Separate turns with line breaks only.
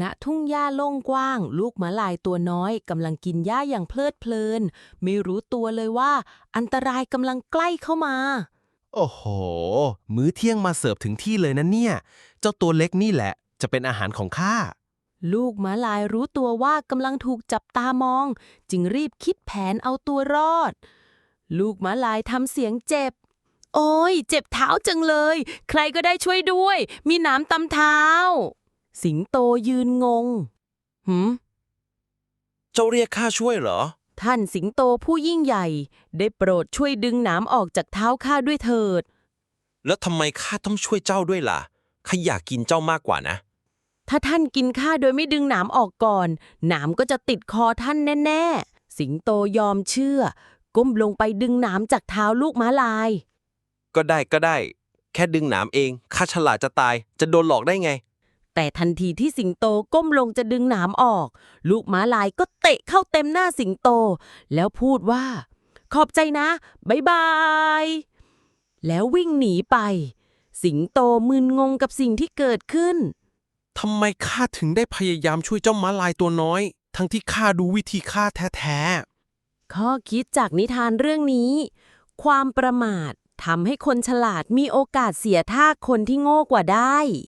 ณทุ่งหญ้าโล่งกว้าง ลูกหมาลายตัวน้อยกำลังกินหญ้าอย่างเพลิดเพลิน ไม่รู้ตัวเลยว่า อันตรายกำลังใกล้เข้ามา
โอ้โห มื้อเที่ยงมาเสิร์ฟถึงที่เลยนะเนี่ย เจ้าตัวเล็กนี่แหละ จะเป็นอาหารของข้า
ลูกหมาลายรู้ตัวว่ากำลังถูกจับตามอง จึงรีบคิดแผนเอาตัวรอด ลูกหมาลายทำเสียงเจ็บ โอ้ย เจ็บเท้าจังเลย ใครก็ได้ช่วยด้วย มีหน้ำตำเท้า สิงโตยืนงง หืม
เจ้าเรียกข้าช่วยเหรอ
ท่านสิงโตผู้ยิ่งใหญ่ ได้โปรดช่วยดึงหนามออกจากเท้าข้าด้วยเถิด
แล้วทำไมข้าต้องช่วยเจ้าด้วยล่ะ ข้าอยากกินเจ้ามากกว่านะ
ถ้าท่านกินข้าโดยไม่ดึงหนามออกก่อน หนามก็จะติดคอท่านแน่ ๆ สิงโตยอมเชื่อ ก้มลงไปดึงหนามจากเท้าลูกม้าลาย
ก็ได้ก็ได้ แค่ดึงหนามเอง ข้าฉลาดจะตาย จะโดนหลอกได้ไง
แต่ทันทีที่สิงโตก้มลงจะดึงหนามออก ลูกม้าลายก็เตะเข้าเต็มหน้าสิงโต แล้วพูดว่า ขอบใจนะบายบาย แล้ววิ่งหนีไป สิงโตมึนงงกับสิ่งที่เกิดขึ้น
ทำไมข้าถึงได้พยายามช่วยเจ้าม้าลายตัวน้อย ทั้งที่ข้าดูวิธีฆ่าแท้
ข้อคิดจากนิทานเรื่องนี้ ความประมาททำให้คนฉลาดมีโอกาสเสียท่าคนที่โง่กว่าได้